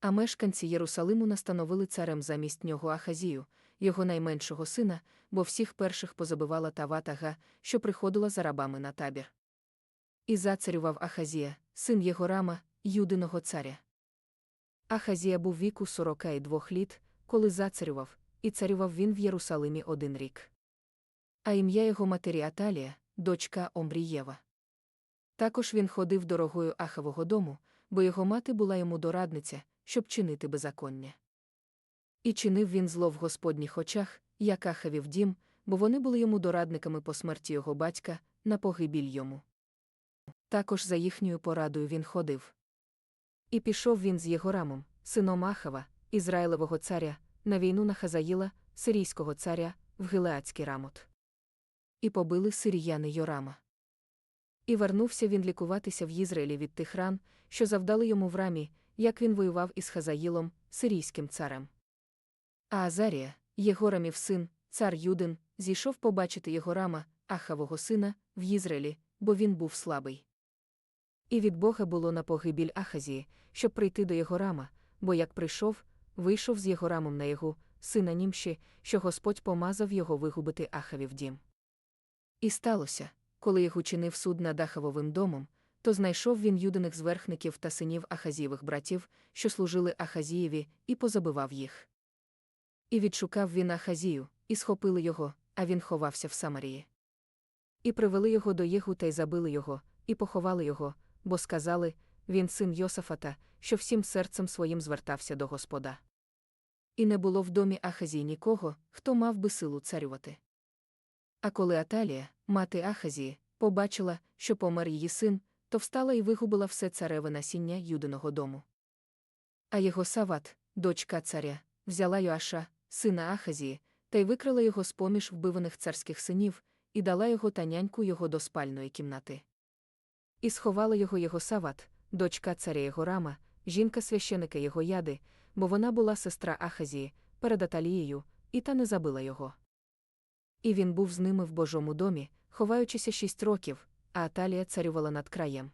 А мешканці Єрусалиму настановили царем замість нього Ахазію, його найменшого сина, бо всіх перших позабивала та ватага, що приходила за рабами на табір. І зацарював Ахазія, син Єгорама, юдиного царя. Ахазія був віку сорока і двох літ, коли зацарював, і царював він в Єрусалимі один рік. А ім'я його матері Аталія, дочка Омрієва. Також він ходив дорогою Ахавого дому, бо його мати була йому дорадниця, щоб чинити беззаконня. І чинив він зло в Господніх очах, як Ахавів дім, бо вони були йому дорадниками по смерті його батька, на погибіль йому. Також за їхньою порадою він ходив. І пішов він з Єгорамом, сином Ахава, Ізраїлевого царя, на війну на Хазаїла, сирійського царя, в Гилеацький рамот. І побили сиріяни Йорама. І вернувся він лікуватися в Єзраїлі від тих ран, що завдали йому в рамі, як він воював із Хазаїлом, сирійським царем. А Азарія, Єгорамів син, цар Юдин, зійшов побачити Єгорама, Ахавого сина, в Єзраїлі, бо він був слабий. І від Бога було на погибіль Ахазії, щоб прийти до Єгорама, бо як прийшов, вийшов з Єгорамом на його, сина німші, що Господь помазав його вигубити Ахавів дім. І сталося, коли їх учинив суд над Ахавовим домом, то знайшов він юдиних зверхників та синів Ахазієвих братів, що служили Ахазієві, і позабивав їх. І відшукав він Ахазію, і схопили його, а він ховався в Самарії. І привели його до Єгу та й забили його, і поховали його, бо сказали він син Йосафата, що всім серцем своїм звертався до Господа. І не було в домі Ахазії нікого, хто мав би силу царювати. А коли Аталія, мати Ахазії, побачила, що помер її син, то встала і вигубила все цареве насіння юдиного дому. А його Сават, дочка царя, взяла Йоаша, сина Ахазії, та й викрила його з поміж вбиваних царських синів, і дала його та няньку його до спальної кімнати. І сховала його його Сават, дочка царя його рама, жінка священика його яди, бо вона була сестра Ахазії, перед Аталією, і та не забила його. І він був з ними в Божому домі, ховаючися шість років, а Аталія царювала над краєм.